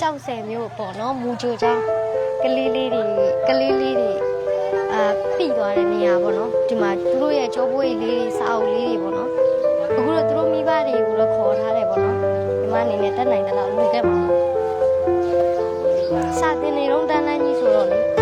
ကြောက်စဲမျိုးပေါ့နော်မူဂျိုချောင်းကလေးလေးတွေကလေးလေးတွေအာပြီးသွားတဲ့နေရာပေါ့နော်ဒီမှာသူတို့ရဲ့ကြောပွေးလေးတွေစာအုပ်လေးတွေပေါ့နော်အခုတော့သူတို့မိဘတွေကိုလည်းခေါ်ထားတယ်ပေါ့နော်ဒီမှာအနေနဲ့တက်နိုင်တယ်လို့လူခဲ့မှာစာတင်နေတော့တန်းတန်းကြီးဆိုတော့လေ